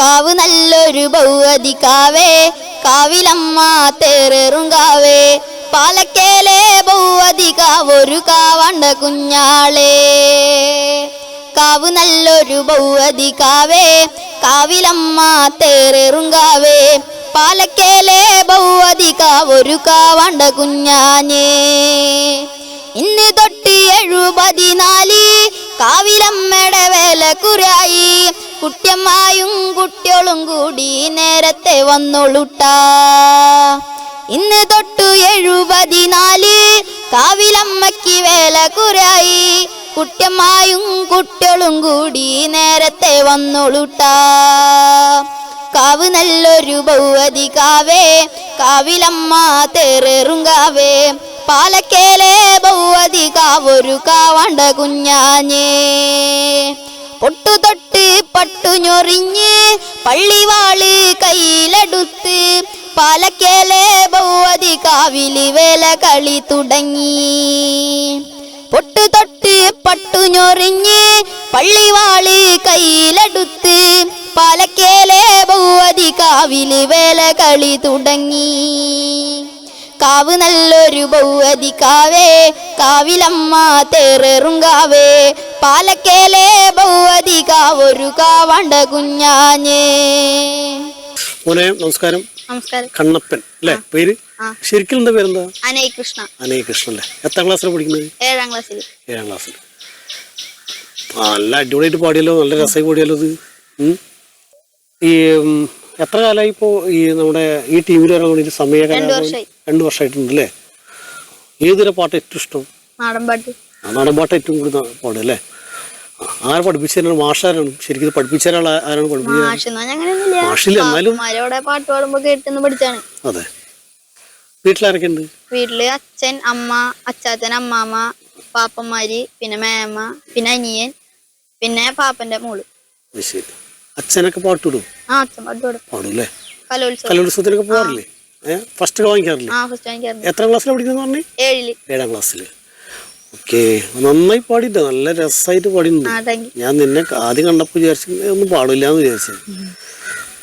കാവ് നല്ലൊരു ഭൗവതി കാവേ കാവിലമ്മ തേറേറും കാവേ. പാലക്കേലെ ഭൗവതി കാവൊരു കാവണ്ട കുഞ്ഞാളേ. കാവ് നല്ലൊരു ഭൗവതി കാവേ കാവിലമ്മ തേറേറും കാവേ. പാലക്കേലെ ഭൗവതി കാവൊരു കാവണ്ട കുഞ്ഞാഞ്ഞേ. ഇന്ന് തൊട്ട് എഴുപതിനാല് കാവിലമ്മയുടെ വേല കുറായി കുട്ടിയമ്മായും കുട്ടികളും കൂടി നേരത്തെ വന്നോളൂട്ട. ഇന്ന് തൊട്ടു എഴുപതിനാല് കാവിലമ്മയ്ക്ക് വേല കുരായി കുട്ടിയമ്മായും കുട്ടികളും കൂടി നേരത്തെ വന്നോളൂട്ട. കാവ് നല്ലൊരു ഭൗവതി കാവേ കാവിലമ്മ തേറേറും കാവേ. പാലക്കേലെ ഭൗവതി കാവൊരു കാവണ്ട കുഞ്ഞാഞ്ഞേ. പൊട്ടു തൊട്ട് പട്ടു ഞൊറിഞ്ഞ് പള്ളിവാൾ കയ്യിലെടുത്ത് പാലക്കേലെ ഭൗവതി കാവിലി വേല കളി തുടങ്ങി. പൊട്ടു തൊട്ട് പട്ടു ഞൊറിഞ്ഞ് പള്ളിവാൾ കയ്യിലെടുത്ത് പാലക്കേലെ ഭൗവതി കാവിൽ വേല കളി തുടങ്ങി. കാവ് നല്ലൊരു ഭൗവതി കാവേ കാവിലമ്മ തേറേറും കാവേ പാലക്കേലെ ഭൗവതി കാവൊരു കാവണ്ട കുഞ്ഞാഞ്ഞേ. മോനെ നമസ്കാരം. നമസ്കാരം. കണ്ണപ്പൻ അല്ലേ? പേര്. ശരിക്കും എന്താ പേരെന്താ? അനയ കൃഷ്ണ അനയ കൃഷ്ണ അല്ലേ? എത്രാം ക്ലാസ്സിലാണ് പഠിക്കുന്നത്? ഏഴാം ക്ലാസ്സിൽ ഏഴാം ക്ലാസ്സിൽ നല്ല അടിപൊളിയായിട്ട് പാടിയല്ലോ നല്ല രസമായി പാടിയല്ലോ ഇത്. ഈ എത്ര കാലമായി ഇപ്പോ ഈ നമ്മുടെ ഈ ടീമിൽ വരാൻ വേണ്ടി സമയം രണ്ട് വർഷമായി. രണ്ട് വർഷമായിട്ടുണ്ട് അല്ലേ? ഏതൊരു പാട്ട് ഏറ്റവും ഇഷ്ടം? നാടൻ പാട്ട്. ആ നാടൻ പാട്ട് ഏറ്റവും കൂടുതൽ പാടും അല്ലേ? ആരെ പഠിപ്പിച്ചാലും മാഷാരാണ്? ശരിക്കും ഇത് പഠിപ്പിച്ചൊരാൾ ആരാണ് പഠിപ്പിച്ചത്? മാഷില്ല എന്നാലും പാട്ട് പാടുമ്പോ കേട്ടെന്ന് പഠിച്ചാണ്. അതെ. വീട്ടിലാരൊക്കെ ഉണ്ട് വീട്ടിൽ അച്ഛൻ അമ്മ അച്ചാച്ചൻ അമ്മാമ്മ പാപ്പന്മാര് പിന്നെ മേമ്മ പിന്നെ അനിയൻ പിന്നെ പാപ്പന്റെ മോൾ. ശരി. അച്ഛനൊക്കെ പാട്ടുവിടും ആ അച്ഛൻ പാടും. കലോത്സവം. കലോത്സവത്തിനൊക്കെ പോകാറില്ലേ? ഫസ്റ്റ് വാങ്ങിക്കാറില്ലേ? ഫസ്റ്റ് വാങ്ങിക്കാറുണ്ട്. എത്രാം ക്ലാസ്സിലാണ് പഠിക്കുന്നത് പറഞ്ഞേ? ഏഴിൽ. ഏഴാം ക്ലാസ്സിൽ ഓക്കെ. നന്നായി പാടിയിട്ട് നല്ല രസമായിട്ട് പാടിയിട്ടുണ്ട്. ഞാൻ നിന്നെ ആദ്യം കണ്ടപ്പോൾ വിചാരിച്ചു "ഏ, ഒന്നും പാടില്ല എന്ന് വിചാരിച്ചത്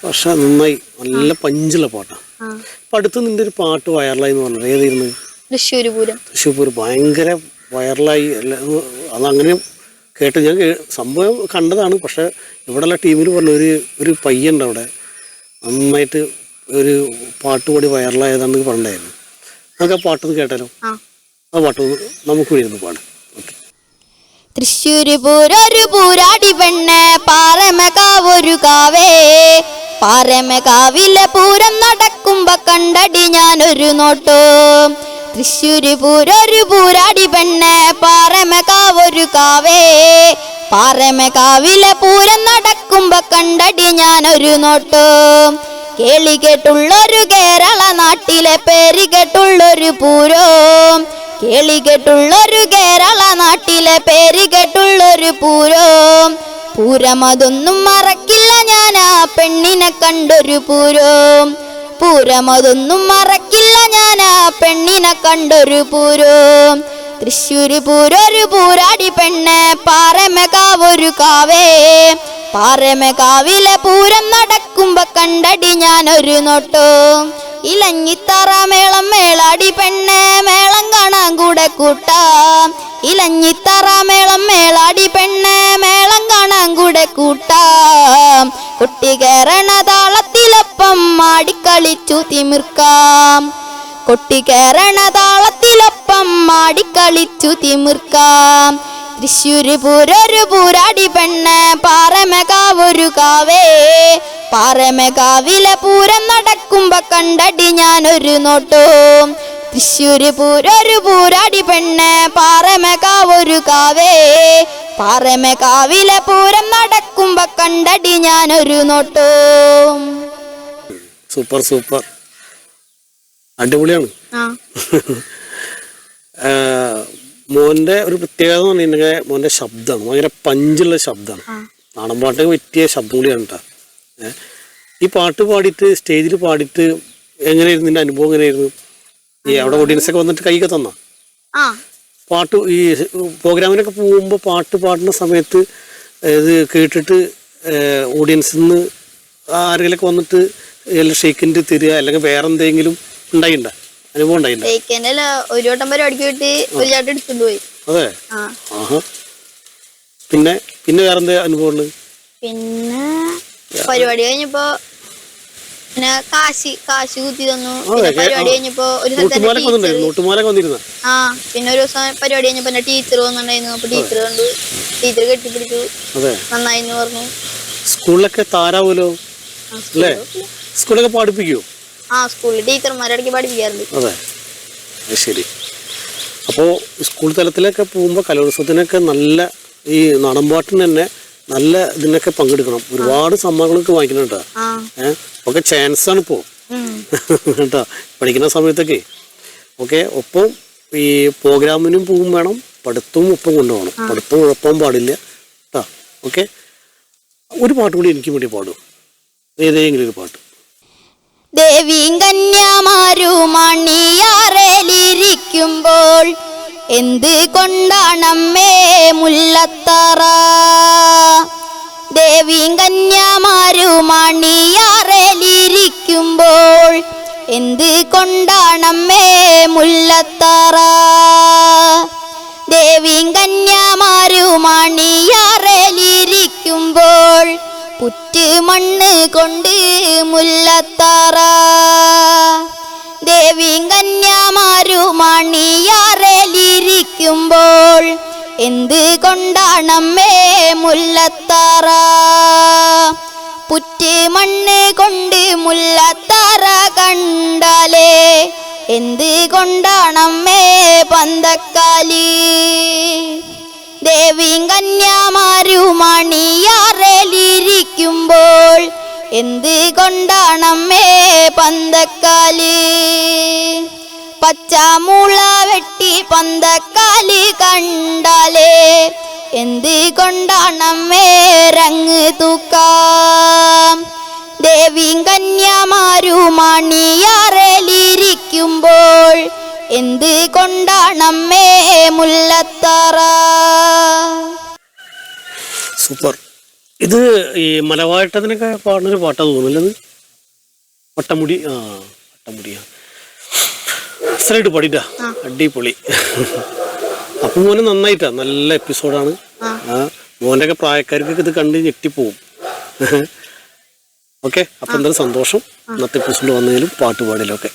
പക്ഷെ നന്നായി. നല്ല പഞ്ചുള്ള പാട്ടാണ് അപ്പൊ അടുത്ത് നിന്റെ ഒരു പാട്ട് വൈറലായി എന്ന് പറഞ്ഞത് ഏതായിരുന്നു? പൂരം. തൃശ്ശൂർ ഭയങ്കര വൈറലായി. അതങ്ങനെ കേട്ട് ഞാൻ സംഭവം കണ്ടതാണ്. പക്ഷെ ഇവിടെയുള്ള ടീമിൽ പറഞ്ഞ ഒരു ഒരു പയ്യുണ്ട് അവിടെ. നന്നായിട്ട് ഒരു പാട്ട് കൂടി വൈറലായതാണെന്ന് പറഞ്ഞിട്ടുണ്ടായിരുന്നു. നമുക്ക് ആ പാട്ടൊന്ന് കേട്ടാലോ? ആ പാട്ട് നമുക്ക് കൂടി ഒന്ന് പാടാം. തൃശ്ശൂര് പൂരൊരു പൂരാടി പെണ്ണ് പാറമകാവൊരു കാവേ. പാറമകാവിലെ പൂരം നടക്കുമ്പോ കണ്ടടി ഞാനൊരു നോട്ടോ. തൃശ്ശൂര് പൂരൊരു പൂരാടി പെണ്ണ് പാറമകാവൊരു കാവേ. പാറമകാവിലെ പൂരം നടക്കുമ്പോ കണ്ടടി ഞാനൊരു നോട്ടോ. കേളി കേട്ടുള്ളൊരു കേരള നാട്ടിലെ പേര് കേട്ടുള്ളൊരു പൂരോ. കേളി കേട്ടുള്ളൊരു കേരള നാട്ടിലെ പേര് കേട്ടുള്ളൊരു പൂരോ. പൂരമതൊന്നും മറക്കില്ല ഞാൻ ആ പെണ്ണിനെ കണ്ടൊരു പൂരോ. പൂരം അതൊന്നും മറക്കില്ല ഞാൻ ആ പെണ്ണിനെ കണ്ടൊരു പൂരോ. തൃശ്ശൂര് പൂരൊരു പൂരാടി പെണ്ണെ പാറമകാവൊരു കാവേ. പാറമകാവിലെ പൂരം നടക്കുമ്പോ കണ്ടടി ഞാനൊരു നോട്ടോ. ഇലഞ്ഞിത്തറ മേളം മേളാടി പെണ്ണെ മേളം കാണാൻ കൂടെ കൂട്ടാം. ഇലഞ്ഞിത്തറ മേളം മേളാടി പെണ്ണെ മേളം കാണാൻ കൂടെ കൂട്ടാം. കുട്ടി കയറണ താളത്തിലൊപ്പം മാടിക്കളിച്ചു തിമിർക്കാം. കൊട്ടി കയറണ താളത്തിലൊപ്പം മാടിക്കളിച്ചു തിമിർക്കാം. തൃശ്ശൂര് പൂരൊരു പൂരാടി പെണ്ണ് പാറമകാവൊരു കാവേ. പാറമകാവിലെ പൂരം നടക്കുമ്പോ കണ്ടടി ഞാനൊരു നോട്ടോ. തൃശ്ശൂര് പൂരൊരു പൂരാടി പെണ്ണ് പാറമകാവൊരു കാവേ. പാറമകാവിലെ പൂരം നടക്കുമ്പോ കണ്ടടി ഞാനൊരു നോട്ടോ. Super super. അടിപൊളിയാണ്. ആ. ആ, മോന്റെ ഒരു പ്രത്യേകത എന്ന് പറഞ്ഞിട്ടുണ്ടെങ്കിൽ മോന്റെ ശബ്ദമാണ്. ഭയങ്കര പഞ്ചുള്ള ശബ്ദമാണ്. നാടൻ പാട്ടൊക്കെ പറ്റിയ ശബ്ദം കൂടിയാണ് കേട്ടോ ഈ പാട്ട് പാടിയിട്ട് സ്റ്റേജിൽ പാടിയിട്ട് എങ്ങനെയായിരുന്നു? നിന്റെ അനുഭവം എങ്ങനെയായിരുന്നു? ഈ അവിടെ ഓഡിയൻസ് ഒക്കെ വന്നിട്ട് കൈയൊക്കെ തന്ന? പാട്ട് ഈ പ്രോഗ്രാമിനൊക്കെ പോകുമ്പോൾ പാട്ട് പാടുന്ന സമയത്ത് ഇത് കേട്ടിട്ട് ഓഡിയൻസിൽ നിന്ന് ആരെങ്കിലൊക്കെ വന്നിട്ട് ഷെയ്ക്കിന്റെ തരിക അല്ലെങ്കിൽ വേറെ എന്തെങ്കിലും ഉണ്ടായിണ്ട? അനുഭവം ഉണ്ടായില്ല ജയിക്കന്റെ ഒരു വട്ടം പരിപാടിക്ക് പോയിട്ട് ഒരു എടുത്തുകൊണ്ട് പോയി. അതെ? ആഹാ. പിന്നെ പിന്നെ വേറെ അനുഭവമുള്ളത് പിന്നെ പരിപാടി കഴിഞ്ഞപ്പോ പിന്നെ കാശി കാശി കുത്തി തന്നു. പിന്നെ പരിപാടി. കഴിഞ്ഞപ്പോ ഒരു ആ പിന്നെ ഒരു ദിവസം പരിപാടി കഴിഞ്ഞപ്പോ എന്റെ ടീച്ചർ വന്നിട്ടുണ്ടായിരുന്നു. അപ്പൊ ടീച്ചർ കണ്ടു. ടീച്ചർ കെട്ടിപ്പിടിച്ചു. അതെ. നന്നായി എന്ന് പറഞ്ഞു. സ്കൂളിലൊക്കെ താരാവൂലോ? അല്ലേ? സ്കൂളിലൊക്കെ. പഠിപ്പിക്കുമോ ആ സ്കൂളിൽ ടീച്ചർമാരിടയ്ക്ക് പഠിപ്പിക്കാറുണ്ട്. അതെ. അത് ശരി. അപ്പോൾ സ്കൂൾ തലത്തിലൊക്കെ പോകുമ്പോൾ കലോത്സവത്തിനൊക്കെ നല്ല ഈ നാടൻപാട്ടിന് തന്നെ നല്ല ഇതിനൊക്കെ പങ്കെടുക്കണം. ഒരുപാട് സമ്മാനങ്ങളൊക്കെ വാങ്ങിക്കണം കേട്ടോ. ഏഹ് ഒക്കെ ചാൻസ് ആണ് ഇപ്പോൾ കേട്ടോ. പഠിക്കുന്ന സമയത്തൊക്കെ. ഓക്കെ ഒപ്പം ഈ പ്രോഗ്രാമിനും പോവും വേണം. പഠിത്തവും ഒപ്പം കൊണ്ടുപോകണം. പഠിത്തം ഉഴപ്പാൻ പാടില്ല. കേട്ടോ. ഓക്കെ. ഒരു പാട്ട് കൂടി എനിക്ക് വേണ്ടി പാടും ഏതെങ്കിലും ഒരു പാട്ട്. ദേവീം കന്യാമാരും അണിയാറേലിരിക്കുമ്പോൾ എന്ത് കൊണ്ടാണമ്മേ മുല്ലത്തറ? ദേവീം കന്യാമാരും അണിയാറേലിരിക്കുമ്പോൾ എന്ത് കൊണ്ടാണമ്മേ മുല്ലത്തറ? ദേവീം കന്യാമാരും അണിയാറേലിരിക്കുമ്പോൾ പുറ്റ് മണ്ണ് കൊണ്ട് മുല്ലത്തറ. ദേവി കന്യാമാരു അണിയാറേലിരിക്കുമ്പോൾ എന്ത് കൊണ്ടാണമ്മേ മുല്ലത്താറ? പുറ്റ് മണ്ണ് കൊണ്ട് മുല്ലത്താറ കണ്ടാലേ എന്ത് കൊണ്ടാണമ്മേ പന്തക്കാലി? ദേവി കന്യാമാരു അണിയാറേലിരിക്കുമ്പോൾ എന്ത് കൊണ്ടാണമ്മേ പന്തക്കാലി? പച്ചമുള വെട്ടി പന്തക്കാലി കണ്ടാലേ എന്ത് കൊണ്ടാണമ്മേ രങ്ങ് തൂക്കാം? ദേവീം കന്യാമാരും അണിയാറേലിരിക്കുമ്പോൾ എന്ത് കൊണ്ടാണമ്മേ മുല്ലത്തറ? സൂപ്പർ. ഇത് ഈ മലവാട്ടത്തിനൊക്കെ പാടുന്നൊരു പാട്ടാ തോന്നുന്നില്ലത് വട്ടമുടി ആ വട്ടമുടിയാ അസലായിട്ട് പാടിട്ടാ അടിപൊളി. അപ്പൊ മോനെ നന്നായിട്ടാ നല്ല എപ്പിസോഡാണ്. ആ. ആ ഒക്കെ പ്രായക്കാർക്കൊക്കെ ഇത് കണ്ട് ഞെട്ടിപ്പോവും. ഓക്കെ അപ്പൊ എന്തായാലും സന്തോഷം. ഇന്നത്തെ എപ്പിസോഡ് വന്നതിലും പാട്ട് പാടിലും ഒക്കെ